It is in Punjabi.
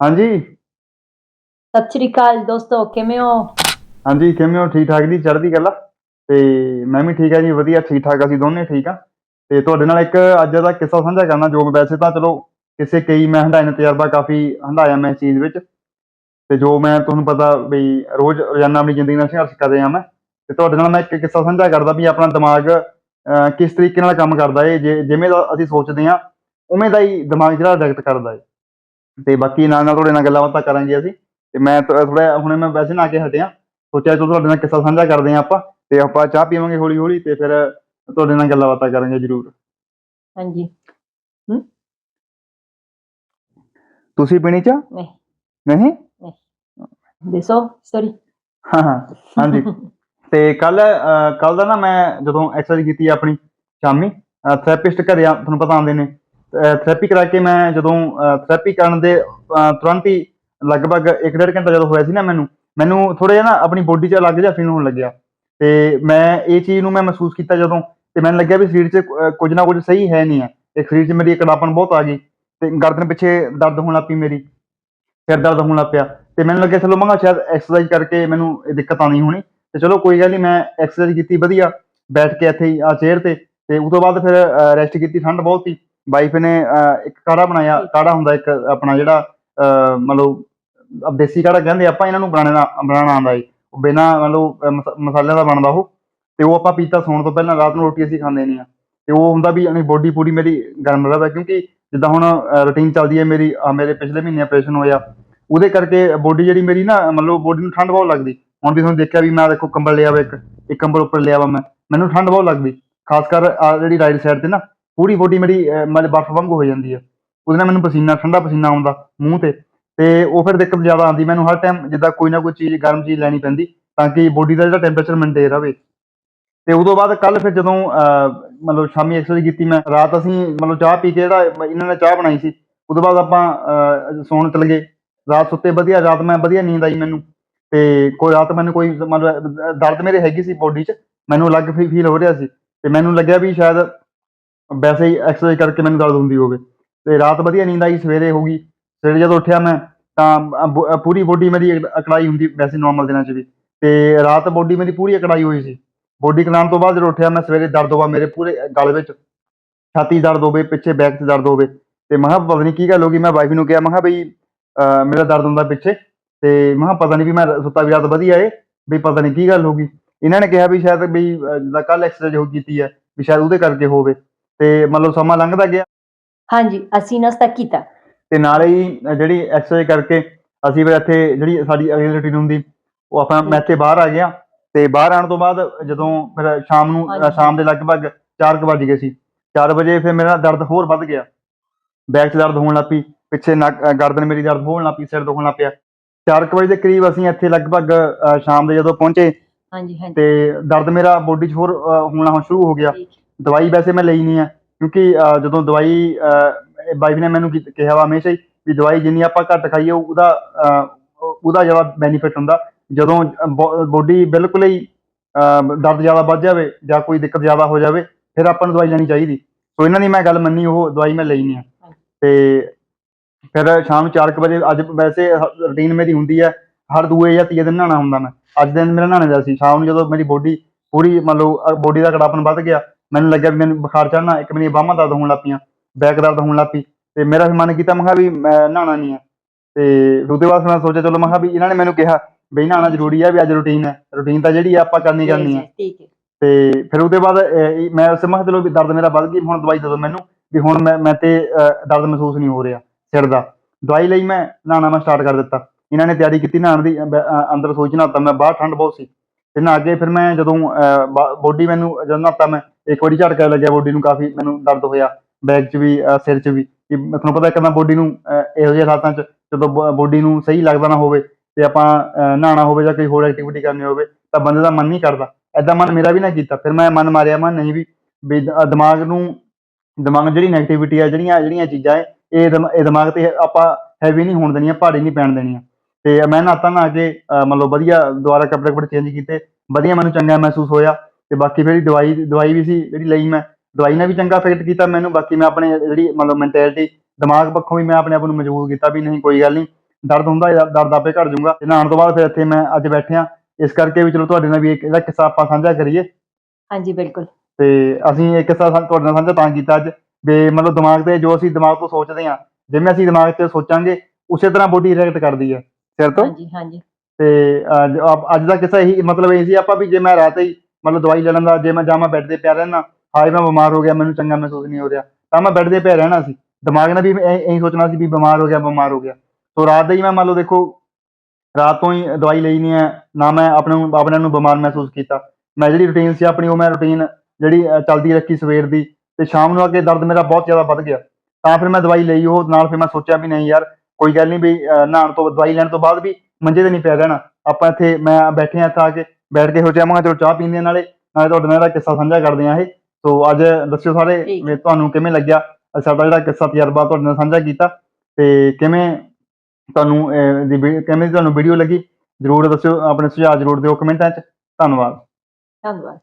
ਹਾਂਜੀ। ਸਤਿ ਸ਼੍ਰੀ ਅਕਾਲ ਦੋਸਤੋ ਕਿਵੇਂ ਹੋ? ਹਾਂਜੀ ਕਿਵੇਂ ਹੋ? ਠੀਕ ਠਾਕ ਜੀ? ਚੜ੍ਹਦੀ ਕਲਾ? ਤੇ ਮੈਂ ਵੀ ਠੀਕ ਆ ਜੀ ਵਧੀਆ ਠੀਕ ਠਾਕ ਅਸੀਂ ਦੋਨੇ ਠੀਕ ਆ। ਤੇ ਤੁਹਾਡੇ ਨਾਲ ਇੱਕ ਅੱਜ ਦਾ ਕਿੱਸਾ ਸਾਂਝਾ ਕਰਨਾ ਜੋ ਵੈਸੇ ਤਾਂ ਚਲੋ ਕਿਸੇ ਕਈ ਮੈਂ ਹੰਡਾਏ ਨੇ ਤਜਰਬਾ ਕਾਫੀ ਹੰਡਾਇਆ ਮੈਂ ਇਸ ਚੀਜ਼ ਵਿੱਚ। ਤੇ ਜੋ ਮੈਂ ਤੁਹਾਨੂੰ ਪਤਾ ਵੀ ਰੋਜ਼ ਰੋਜ਼ਾਨਾ ਆਪਣੀ ਜ਼ਿੰਦਗੀ ਨਾਲ ਸੰਘਰਸ਼ ਕਰ ਰਿਹਾ ਮੈਂ। ਤੇ ਤੁਹਾਡੇ ਨਾਲ ਮੈਂ ਇੱਕ ਕਿੱਸਾ ਸਾਂਝਾ ਕਰਦਾ ਵੀ ਆਪਣਾ ਦਿਮਾਗ ਕਿਸ ਤਰੀਕੇ ਨਾਲ ਕੰਮ ਕਰਦਾ ਏ ਜਿਵੇਂ ਦਾ ਅਸੀਂ ਸੋਚਦੇ ਆ ਉਵੇਂ ਦਾ ਹੀ ਦਿਮਾਗ ਜਿਹੜਾ ਰਿਐਕਟ ਕਰਦਾ ਏ। ਤੇ ਬਾਕੀ ਨਾਲ ਨਾਲ ਤੁਹਾਡੇ ਨਾਲ ਗੱਲਾਂ ਬਾਤਾਂ ਕਰਾਂਗੇ ਅਸੀਂ। ਤੇ ਮੈਂ ਥੋੜਾ ਹੁਣੇ ਮੈਂ ਵੈਸੇ ਨਾ ਕੇ ਹਟਿਆ। ਸੋਚਿਆ ਚਲੋ ਤੁਹਾਡੇ ਨਾਲ ਕਿੱਸਾ ਸਾਂਝਾ ਕਰਦੇ ਹਾਂ ਆਪਾਂ। ਤੇ ਆਪਾਂ ਚਾਹ ਪੀਵਾਂਗੇ ਹੌਲੀ ਹੌਲੀ ਤੇ ਫਿਰ ਤੁਹਾਡੇ ਨਾਲ ਗੱਲਾਂ ਬਾਤਾਂ ਕਰਾਂਗੇ ਜਰੂਰ। ਹਾਂਜੀ। ਤੁਸੀਂ ਪੀਣੀ ਚਾਹ? ਨਹੀਂ। ਨਹੀਂ? ਦੱਸੋ ਸਟੋਰੀ ਹਾਂ ਹਾਂ। ਹਾਂਜੀ। ਤੇ ਕੱਲ ਕੱਲ ਦਾ ਨਾ ਮੈਂ ਜਦੋਂ ਐਕਸਰਸਾਈਜ਼ ਕੀਤੀ ਆਪਣੀ ਸ਼ਾਮੀ ਥੈਰੇਪਿਸਟ ਘਰੇ ਆ ਤੁਹਾਨੂੰ ਪਤਾ ਆਉਂਦੇ ਨੇ। ਥੈਰੇਪੀ ਕਰਾ ਕੇ ਮੈਂ ਜਦੋਂ ਥੈਰੇਪੀ ਕਰਨ ਦੇ ਤੁਰੰਤ ਹੀ ਲਗਭਗ 1.5 ਘੰਟਾ ਜਦੋਂ ਹੋਇਆ ਸੀ ਨਾ ਮੈਨੂੰ ਮੈਨੂੰ ਥੋੜਾ ਜਿਹਾ ਨਾ ਆਪਣੀ ਬੋਡੀ 'ਚ ਅਲੱਗ ਜਿਹਾ ਫੀਲ ਹੋਣ ਲੱਗਿਆ। ਤੇ ਮੈਂ ਇਹ ਚੀਜ਼ ਨੂੰ ਮੈਂ ਮਹਿਸੂਸ ਕੀਤਾ ਜਦੋਂ ਤੇ ਮੈਨੂੰ ਲੱਗਿਆ ਵੀ ਸਰੀਰ 'ਚ ਅਹ, ਕੁਝ ਨਾ ਕੁਝ ਸਹੀ ਹੈ ਨਹੀਂ ਹੈ ਤੇ ਸਰੀਰ 'ਚ ਮੇਰੀ ਇਕੜਾਪਨ ਬਹੁਤ ਆ ਗਈ ਤੇ ਗਰਦਨ ਪਿੱਛੇ ਦਰਦ ਹੋਣ ਲੱਗ ਪਈ ਮੇਰੀ ਸਿਰ ਦਰਦ ਹੋਣ ਲੱਗ ਪਿਆ। ਤੇ ਮੈਨੂੰ ਲੱਗਿਆ ਚਲੋ ਮੈਂ ਸ਼ਾਇਦ ਐਕਸਰਸਾਈਜ਼ ਕਰਕੇ ਮੈਨੂੰ ਇਹ ਦਿੱਕਤ ਆਣੀ ਹੋਣੀ। ਤੇ ਚਲੋ ਕੋਈ ਗੱਲ ਨਹੀਂ ਮੈਂ ਐਕਸਰਸਾਈਜ਼ ਕੀਤੀ ਵਧੀਆ ਬੈਠ ਕੇ ਇੱਥੇ ਹੀ ਆ ਚੇਅਰ ਤੇ ਤੇ ਉਸ ਤੋਂ ਬਾਅਦ ਫਿਰ ਰੈਸਟ ਕੀਤੀ ਠੰਡ ਬਹੁਤ ਸੀ। ਵਾਈਫ ਨੇ ਅਹ, ਇੱਕ ਕਾੜਾ ਬਣਾਇਆ। ਕਾੜਾ ਹੁੰਦਾ ਇੱਕ ਆਪਣਾ ਜਿਹੜਾ ਅਹ, ਮਤਲਬ ਦੇਸੀ ਕਾੜਾ ਕਹਿੰਦੇ ਆਪਾਂ ਇਹਨਾਂ ਨੂੰ ਬਣਾਉਣਾ ਬਣਾਉਣਾ ਆਉਂਦਾ ਏ ਉਹ ਬਿਨਾਂ ਮਤਲਬ ਅਹ, ਮਸ- ਮਸਾਲਿਆਂ ਦਾ ਬਣਦਾ ਉਹ। ਤੇ ਉਹ ਆਪਾਂ ਪੀਤਾ ਸੌਣ ਤੋਂ ਪਹਿਲਾਂ ਰਾਤ ਨੂੰ ਰੋਟੀ ਅਸੀਂ ਖਾਂਦੇ ਨਹੀਂ ਆ। ਤੇ ਉਹ ਹੁੰਦਾ ਵੀ ਆਪਣੀ ਬੋਡੀ ਪੂਰੀ ਮੇਰੀ ਗਰਮ ਰਹੇ ਕਿਉਂਕਿ ਜਿੱਦਾਂ ਹੁਣ ਰੁਟੀਨ ਚੱਲਦੀ ਹੈ ਮੇਰੀ ਮੇਰੇ ਪਿਛਲੇ ਮਹੀਨੇ ਆਪਰੇਸ਼ਨ ਹੋਇਆ। ਉਹਦੇ ਕਰਕੇ ਬੋਡੀ ਜਿਹੜੀ ਮੇਰੀ ਨਾ ਮਤਲਬ ਬੋਡੀ ਨੂੰ ਠੰਡ ਬਹੁਤ ਲੱਗਦੀ। ਹੁਣ ਵੀ ਤੁਹਾਨੂੰ ਦੇਖਿਆ ਵੀ ਮੈਂ ਦੇਖੋ ਕੰਬਲ ਲਿਆ ਵਾ ਇੱਕ ਇੱਕ ਕੰਬਲ ਉੱਪਰ ਲਿਆ ਵਾ ਮੈਂ। ਮੈਨੂੰ ਠੰਡ ਬਹੁਤ ਲੱਗਦੀ। ਖਾਸ ਕਰ ਆਹ ਜਿਹੜੀ ਰਾਈਟ ਸਾਈਡ ਤੇ ਨਾ ਪੂਰੀ ਬੋਡੀ ਮੇਰੀ ਅਹ, ਮਤਲਬ ਬਰਫ਼ ਵਾਂਗੂ ਹੋ ਜਾਂਦੀ ਹੈ ਉਹਦੇ ਨਾਲ ਮੈਨੂੰ ਪਸੀਨਾ ਠੰਡਾ ਪਸੀਨਾ ਆਉਂਦਾ ਮੂੰਹ ਤੇ। ਤੇ ਉਹ ਫਿਰ ਦਿੱਕਤ ਜ਼ਿਆਦਾ ਆਉਂਦੀ ਮੈਨੂੰ ਹਰ ਟਾਈਮ ਜਿੱਦਾਂ ਕੋਈ ਨਾ ਕੋਈ ਚੀਜ਼ ਗਰਮ ਚੀਜ਼ ਲੈਣੀ ਪੈਂਦੀ ਤਾਂ ਕਿ ਬੋਡੀ ਦਾ ਜਿਹੜਾ ਟੈਂਪਰੇਚਰ ਮੇਨਟੇਨ ਰਵੇ ਤੇ ਉਦੋਂ ਬਾਅਦ ਕੱਲ ਫਿਰ ਜਦੋਂ ਮਤਲਬ ਸ਼ਾਮੀ ਐਕਸਰਸਾਈਜ਼ ਕੀਤੀ ਮੈਂ ਰਾਤ ਅਸੀਂ ਮਤਲਬ ਚਾਹ ਪੀ ਕੇ ਜਿਹੜਾ ਇਹਨਾਂ ਨੇ ਚਾਹ ਬਣਾਈ ਸੀ ਉਦੋਂ ਬਾਅਦ ਆਪਾਂ ਸੌਣ ਚਲੇ ਗਏ। ਰਾਤ ਸੁੱਤੇ ਵਧੀਆ ਰਾਤ ਮੈਂ ਵਧੀਆ ਨੀਂਦ ਆਈ ਮੈਨੂੰ। ਤੇ ਕੋਈ ਰਾਤ ਮੈਨੂੰ ਕੋਈ ਮਤਲਬ ਦਰਦ ਮੇਰੇ ਹੈਗੀ ਸੀ ਬੋਡੀ 'ਚ ਮੈਨੂੰ ਅਲੱਗ ਫੀਲ ਹੋ ਰਿਹਾ ਸੀ। ਤੇ ਮੈਨੂੰ ਲੱਗਿਆ ਵੀ ਸ਼ਾਇਦ ਵੈਸੇ ਹੀ ਐਕਸਰਸਾਈਜ਼ ਕਰਕੇ ਮੈਨੂੰ ਦਰਦ ਹੁੰਦੀ ਹੋਵੇ। ਤੇ ਰਾਤ ਵਧੀਆ ਨੀਂਦ ਆਈ, ਸਵੇਰੇ ਹੋ ਗਈ। ਸਵੇਰੇ ਜਦੋਂ ਉੱਠਿਆ ਮੈਂ, ਤਾਂ ਅ- ਬ- ਅ- ਪੂਰੀ ਬੋਡੀ ਮੇਰੀ ਅਕ- ਅਕੜਾਈ ਹੁੰਦੀ ਵੈਸੇ ਨਾਰਮਲ ਦਿਨਾਂ 'ਚ ਵੀ। ਤੇ ਰਾਤ ਬੋਡੀ ਮੇਰੀ ਪੂਰੀ ਅਕੜਾਈ ਹੋਈ ਸੀ। ਬੋਡੀ ਕਲਾਣ ਤੋਂ ਬਾਅਦ ਜਦੋਂ ਉੱਠਿਆ ਮੈਂ, ਸਵੇਰੇ ਦਰਦ ਹੋਵਾ ਮੇਰੇ ਪੂਰੇ ਗਲ ਵਿੱਚ। ਛਾਤੀ 'ਚ ਦਰਦ ਹੋਵੇ, ਪਿੱਛੇ ਬੈਕ 'ਚ ਦਰਦ ਹੋਵੇ। ਤੇ ਮੈਂ ਕਿਹਾ, ਪਤਾ ਨਹੀਂ ਕੀ ਗੱਲ ਹੋ ਗਈ, ਮੈਂ ਵਾਈਫ ਨੂੰ ਕਿਹਾ, ਮੈਂ ਕਿਹਾ ਬਈ, ਅਹ ਮੇਰਾ ਦਰਦ ਹੁੰਦਾ ਪਿੱਛੇ। ਤੇ ਮੈਂ ਕਿਹਾ, ਪਤਾ ਨਹੀਂ ਵੀ ਮੈਂ ਸੁੱਤਾ ਵੀ ਰਾਤ ਵਧੀਆ ਏ ਵੀ ਪਤਾ ਨਹੀਂ ਕੀ ਗੱਲ ਹੋ ਗਈ। ਇਹਨਾਂ ਨੇ ਕਿਹਾ ਵੀ ਸ਼ਾਇਦ ਵੀ ਅਹ ਜਿੱਦਾਂ ਕੱਲ ਐਕਸਰਸਾਈਜ਼ ਹੋ ਕੀਤੀ ਹੈ, ਵੀ ਸ਼ਾਇਦ ਉਹਦੇ ਕਰਕੇ ਹੋਵੇ। ਤੇ ਮਤਲਬ ਸਮਾਂ ਲੰਘਦਾ ਗਿਆ? ਹਾਂਜੀ ਅਸੀਂ ਨਾਸਤਾ ਕੀਤਾ। ਤੇ ਨਾਲੇ ਹੀ ਜਿਹੜੀ ਐਕਸਰਸਾਈਜ਼ ਕਰਕੇ ਅਸੀਂ ਫਿਰ ਇੱਥੇ ਜਿਹੜੀ ਸਾਡੀ ਅਗਲੀ ਰੁਟੀਨ ਹੁੰਦੀ ਉਹ ਆਪਾਂ ਮੈਂ ਇੱਥੇ ਬਾਹਰ ਆ ਗਿਆ। ਤੇ ਬਾਹਰ ਆਉਣ ਤੋਂ ਬਾਅਦ ਜਦੋਂ ਫਿਰ ਸ਼ਾਮ ਨੂੰ ਹਾਂਜੀ। ਸ਼ਾਮ ਦੇ ਲਗਭਗ 4 ਵਜ ਗਏ ਸੀ। 4 ਵਜੇ ਫਿਰ ਮੇਰਾ ਦਰਦ ਹੋਰ ਵੱਧ ਗਿਆ। ਬੈਕ 'ਚ ਦਰਦ ਹੋਣ ਲੱਗ ਪਈ ਪਿੱਛੇ ਨੱਕ ਗਰਦਨ ਮੇਰੀ ਦਰਦ ਹੋਣ ਲੱਗ ਪਈ ਸਿਰ ਦੁਖਣ ਲੱਗ ਪਿਆ। 4 ਵਜੇ ਦੇ ਕਰੀਬ ਅਸੀਂ ਇੱਥੇ ਲਗਭਗ ਸ਼ਾਮ ਦੇ ਜਦੋਂ ਪਹੁੰਚੇ ਹਾਂਜੀ ਹਾਂਜੀ। ਤੇ ਦਰਦ ਮੇਰਾ ਬੋਡੀ 'ਚ ਹੋਰ ਹੋਣਾ ਸ਼ੁਰੂ ਹੋ ਗਿਆ। ਠੀਕ। ਦਵਾਈ ਵੈਸੇ ਮੈਂ ਲਈ ਨਹੀਂ ਆ, ਕਿਉਂਕਿ ਜਦੋਂ ਦਵਾਈ ਵਾਈਫ ਨੇ ਮੈਨੂੰ ਕਿਹਾ ਵਾ ਹਮੇਸ਼ਾ ਹੀ ਵੀ ਦਵਾਈ ਜਿੰਨੀ ਆਪਾਂ ਘੱਟ ਖਾਈਏ ਉਹਦਾ ਉਹਦਾ ਜ਼ਿਆਦਾ ਬੈਨੀਫਿਟ ਹੁੰਦਾ। ਜਦੋਂ ਬੋਡੀ ਬਿਲਕੁਲ ਹੀ ਦਰਦ ਜ਼ਿਆਦਾ ਵੱਧ ਜਾਵੇ ਜਾਂ ਕੋਈ ਦਿੱਕਤ ਜ਼ਿਆਦਾ ਹੋ ਜਾਵੇ, ਫਿਰ ਆਪਾਂ ਨੂੰ ਦਵਾਈ ਲੈਣੀ ਚਾਹੀਦੀ। ਸੋ ਇਹਨਾਂ ਦੀ ਮੈਂ ਗੱਲ ਮੰਨੀ, ਉਹ ਦਵਾਈ ਮੈਂ ਲਈ ਨਹੀਂ ਆ। ਤੇ ਫਿਰ ਸ਼ਾਮ ਨੂੰ 4 ਵਜੇ, ਅੱਜ ਵੈਸੇ ਰੁਟੀਨ ਮੇਰੀ ਹੁੰਦੀ ਹੈ ਹਰ ਦੂਏ ਜਾਂ ਤੀਏ ਦਿਨ ਨਹਾਉਣਾ ਹੁੰਦਾ ਮੈਂ। ਅੱਜ ਦਿਨ ਮੇਰਾ ਨਹਾਉਣੇ ਦਾ ਸੀ, ਸ਼ਾਮ ਨੂੰ ਜਦੋਂ ਮੇਰੀ ਬੋਡੀ ਪੂਰੀ, ਮੰਨ ਲਓ ਬੋਡੀ ਦਾ ਕੜਾਪਨ ਵੱਧ ਗਿਆ ਮੈਨੂੰ ਲੱਗਿਆ ਵੀ ਮੈਨੂੰ ਬੁਖਾਰ ਚੜ੍ਹਨਾ ਇੱਕ ਮੇਰੀਆਂ ਬਾਹਾਂ ਦਰਦ ਹੋਣ ਲੱਗ ਪਈਆਂ ਬੈਕ ਦਰਦ ਹੋਣ ਲੱਗ ਪਈ ਤੇ ਮੇਰਾ ਫਿਰ ਮਨ ਕੀਤਾ ਮੈਂ ਕਿਹਾ ਵੀ ਮੈਂ ਨਹਾਉਣਾ ਨਹੀਂ ਹੈ ਤੇ ਉਹਦੇ ਬਾਅਦ ਮੈਂ ਸੋਚਿਆ ਚਲੋ ਮੈਂ ਕਿਹਾ ਵੀ ਇਹਨਾਂ ਨੇ ਮੈਨੂੰ ਕਿਹਾ ਵੀ ਨਹਾਉਣਾ ਜ਼ਰੂਰੀ ਹੈ ਵੀ ਅੱਜ ਰੁਟੀਨ ਹੈ ਰੁਟੀਨ ਤਾਂ ਜਿਹੜੀ ਆ ਆਪਾਂ ਕਰਨੀ ਕਰਨੀ ਹੈ ਠੀਕ ਹੈ। ਤੇ ਫਿਰ ਉਹਦੇ ਬਾਅਦ ਮੈਂ ਉਸ ਮੈਂ ਕਿਹਾ ਚਲੋ ਵੀ ਦਰਦ ਮੇਰਾ ਵੱਧ ਗਈ ਹੁਣ ਦਵਾਈ ਦੇ ਦਿਓ ਮੈਨੂੰ ਵੀ ਹੁਣ ਮੈਂ ਮੈਂ ਤੇ ਦਰਦ ਮਹਿਸੂਸ ਨਹੀਂ ਹੋ ਰਿਹਾ ਸਿਰ ਦਾ। ਦਵਾਈ ਲਈ ਮੈਂ ਨਹਾਉਣਾ ਮੈਂ ਸਟਾਰਟ ਕਰ ਦਿੱਤਾ। ਇਹਨਾਂ ਨੇ ਤਿਆਰੀ ਕੀਤੀ ਨਹਾਉਣ ਦੀ ਅੰਦਰ ਸੋਚ ਨਹਾਤਾ ਮੈਂ ਬਾਹਰ ਠੰਡ ਬਹੁਤ ਸੀ। ਤੇ ਨਹਾ ਫਿਰ ਮੈਂ ਜਦੋਂ ਬੋਡੀ ਮੈਨੂੰ ਜਦੋਂ ਨਹਾਤਾ ਮੈਂ ਇੱਕ ਵਾਰੀ ਝਟਕਾ ਲੱਗਿਆ ਬੋਡੀ ਨੂੰ ਕਾਫੀ ਮੈਨੂੰ ਦਰਦ ਹੋਇਆ ਬੈਕ 'ਚ ਵੀ ਸਿਰ 'ਚ ਵੀ। ਕਿ ਤੁਹਾਨੂੰ ਪਤਾ ਕਿੰਨਾ ਬੋਡੀ ਨੂੰ ਇਹੋ ਜਿਹੇ ਹਾਲਾਤਾਂ 'ਚ ਜਦੋਂ ਬੋਡੀ ਨੂੰ ਸਹੀ ਲੱਗਦਾ ਨਾ ਹੋਵੇ ਤੇ ਆਪਾਂ ਅਹ, ਨਹਾਉਣਾ ਹੋਵੇ ਜਾਂ ਕੋਈ ਹੋਰ ਐਕਟੀਵਿਟੀ ਕਰਨੀ ਹੋਵੇ ਤਾਂ ਬੰਦੇ ਦਾ ਮਨ ਨਹੀਂ ਕਰਦਾ। ਐਦਾਂ ਮਨ ਮੇਰਾ ਵੀ ਨਾ ਕੀਤਾ ਫਿਰ ਮੈਂ ਮਨ ਮਾਰਿਆ ਮਨ ਨਹੀਂ ਵੀ ਵੀ ਦ- ਦਿਮਾਗ ਨੂੰ ਦਿਮਾਗ ਜਿਹੜੀ ਨੈਗੇਟਿਵਿਟੀ ਆ ਜਿਹੜੀਆਂ ਜਿਹੜੀਆਂ ਚੀਜ਼ਾਂ ਹੈ ਇਹ ਦਿਮ- ਇਹ ਦਿਮਾਗ ਤੇ ਆਪਾਂ ਹੈਵੀ ਨਹੀਂ ਹੋਣ ਦੇਣੀਆਂ ਭਾਰੀ ਨਹੀਂ ਪੈਣ ਦੇਣੀਆਂ। ਤੇ ਮੈਂ ਨਹਾਤਾ ਨਹਾ ਕੇ ਮਤਲਬ ਵਧੀਆ ਦੁਬਾਰਾ ਕੱਪੜੇ ਕੱਪੜੇ ਚੇਂਜ ਕੀਤੇ। ਵਧੀਆ ਮੈਨੂੰ ਚੰਗਾ ਮਹਿਸੂਸ ਹੋਇਆ ਤੇ ਬਾਕੀ ਫਿਰ ਦਵਾਈ ਦਵਾਈ ਵੀ ਸੀ ਜਿਹੜੀ ਲਈ ਮੈਂ। ਦਵਾਈ ਨੇ ਵੀ ਚੰਗਾ ਇਫੈਕਟ ਕੀਤਾ ਮੈਨੂੰ ਬਾਕੀ ਮੈਂ ਆਪਣੇ ਜਿਹੜੀ ਮਤਲਬ ਮੈਂਟੈਲਿਟੀ ਦਿਮਾਗ ਪੱਖੋਂ ਵੀ ਮੈਂ ਆਪਣੇ ਆਪ ਨੂੰ ਮਜਬੂਤ ਕੀਤਾ ਵੀ ਨਹੀਂ ਕੋਈ ਗੱਲ ਨਹੀਂ ਦਰਦ ਹੁੰਦਾ ਹੈ ਦਰਦ ਆਪੇ ਘਟ ਜਾਊਗਾ। ਤੇ ਨਹਾਉਣ ਤੋਂ ਬਾਅਦ ਫਿਰ ਇੱਥੇ ਮੈਂ ਅੱਜ ਬੈਠਿਆ। ਇਸ ਕਰਕੇ ਵੀ ਚਲੋ ਤੁਹਾਡੇ ਨਾਲ ਵੀ ਇੱਕ ਇਹਦਾ ਕਿੱਸਾ ਆਪਾਂ ਸਾਂਝਾ ਕਰੀਏ। ਹਾਂਜੀ ਬਿਲਕੁਲ। ਤੇ ਅਸੀਂ ਇਹ ਕਿੱਸਾ ਤੁਹਾਡੇ ਨਾਲ ਸਾਂਝਾ ਤਾਂ ਕੀਤਾ ਅੱਜ ਵੀ ਮਤਲਬ ਦਿਮਾਗ ਤੇ ਜੋ ਅਸੀਂ ਦਿਮਾਗ ਤੋਂ ਸੋਚਦੇ ਹਾਂ ਜਿਵੇਂ ਅਸੀਂ ਦਿਮਾਗ ਤੇ ਸੋਚਾਂਗੇ ਉਸੇ ਤਰ੍ਹਾਂ ਬੋਡੀ ਰਿਐਕਟ ਕਰਦੀ ਹੈ ਸਿਰ ਤੋਂ? ਹਾਂਜੀ ਹਾਂਜੀ। ਤੇ ਅੱਜ ਆਪ- ਅੱਜ ਦਾ ਕਿੱਸਾ ਇਹੀ ਮਤਲਬ ਇਹ ਸੀ ਆਪਾਂ ਵੀ ਜੇ ਮੈਂ ਰਾਤ ਹੀ ਮਤਲਬ ਦਵਾਈ ਲੈਣ ਦਾ ਜੇ ਮੈਂ ਜਾਂ ਮੈਂ ਬੈੱਡ ਤੇ ਪਿਆ ਰਹਿਣਾ ਹਾਏ ਮੈਂ ਬਿਮਾਰ ਹੋ ਗਿਆ ਮੈਨੂੰ ਚੰਗਾ ਮਹਿਸੂਸ ਨਹੀਂ ਹੋ ਰਿਹਾ ਤਾਂ ਮੈਂ ਬੈੱਡ ਤੇ ਪਿਆ ਰਹਿਣਾ ਸੀ। ਦਿਮਾਗ ਨੇ ਵੀ ਐਂ ਐਂ ਸੋਚਣਾ ਸੀ ਵੀ ਬਿਮਾਰ ਹੋ ਗਿਆ ਬਿਮਾਰ ਹੋ ਗਿਆ। ਸੋ ਰਾਤ ਦਾ ਹੀ ਮੈਂ ਮੰਨ ਲਓ ਦੇਖੋ ਰਾਤ ਤੋਂ ਹੀ ਦਵਾਈ ਲਈ ਨਹੀਂ ਹੈ ਨਾ ਮੈਂ ਆਪਣੇ ਨੂੰ ਆਪਣੇ ਨੂੰ ਬਿਮਾਰ ਮਹਿਸੂਸ ਕੀਤਾ। ਮੈਂ ਜਿਹੜੀ ਰੁਟੀਨ ਸੀ ਆਪਣੀ ਉਹ ਮੈਂ ਰੁਟੀਨ ਜਿਹੜੀ ਅ, ਚੱਲਦੀ ਰੱਖੀ ਸਵੇਰ ਦੀ ਤੇ ਸ਼ਾਮ ਨੂੰ ਅੱਗੇ ਦਰਦ ਮੇਰਾ ਬਹੁਤ ਜ਼ਿਆਦਾ ਵੱਧ ਗਿਆ। ਤਾਂ ਫਿਰ ਮੈਂ ਦਵਾਈ ਲਈ ਉਹ ਨਾਲ ਫਿਰ ਮੈਂ ਸੋਚਿਆ ਵੀ ਨਹੀਂ ਯਾਰ ਕੋਈ ਗੱਲ ਨਹੀਂ ਵੀ ਅ, ਨਹਾਉਣ ਤੋਂ ਦਵਾਈ ਲੈਣ ਤੋਂ ਬਾਅਦ ਵੀ ਮੰਜੇ ਤੇ ਨਹੀਂ ਪਿਆ ਰਹਿਣਾ। ਆਪਾਂ ਇੱਥੇ ਮੈਂ ਬੈਠੇ ਹਾਂ ਇੱਥੇ ਆ ਕੇ ਬੈਠ ਕੇ ਸੋਚਿਆ ਮੈਂ ਕਿਹਾ ਚਲੋ ਚਾਹ ਪੀਂਦੇ ਹਾਂ ਨਾਲੇ ਨਾਲੇ ਤੁਹਾਡੇ ਨਾਲ ਇਹਦਾ ਕਿੱਸਾ ਸਾਂਝਾ ਕਰਦੇ ਹਾਂ ਇਹ। ਸੋ ਅੱਜ ਦੱਸਿਓ ਸਾਰੇ ਠੀਕ। ਵੀ ਤੁਹਾਨੂੰ ਕਿਵੇਂ ਲੱਗਿਆ ਸਾਡਾ ਜਿਹੜਾ ਕਿੱਸਾ ਤਜਰਬਾ ਤੁਹਾਡੇ ਨਾਲ ਸਾਂਝਾ ਕੀਤਾ। ਤੇ ਕਿਵੇਂ ਤੁਹਾਨੂੰ ਅ, ਦੀ ਵੀ- ਕਿਵੇਂ ਤੁਹਾਨੂੰ ਵੀਡੀਓ ਲੱਗੀ ਜਰੂਰ ਦੱਸਿਓ ਆਪਣੇ ਸੁਝਾਅ ਜਰੂਰ ਦਿਓ ਕਮੈਂਟਾਂ 'ਚ। ਧੰਨਵਾਦ। ਧੰਨਵਾਦ।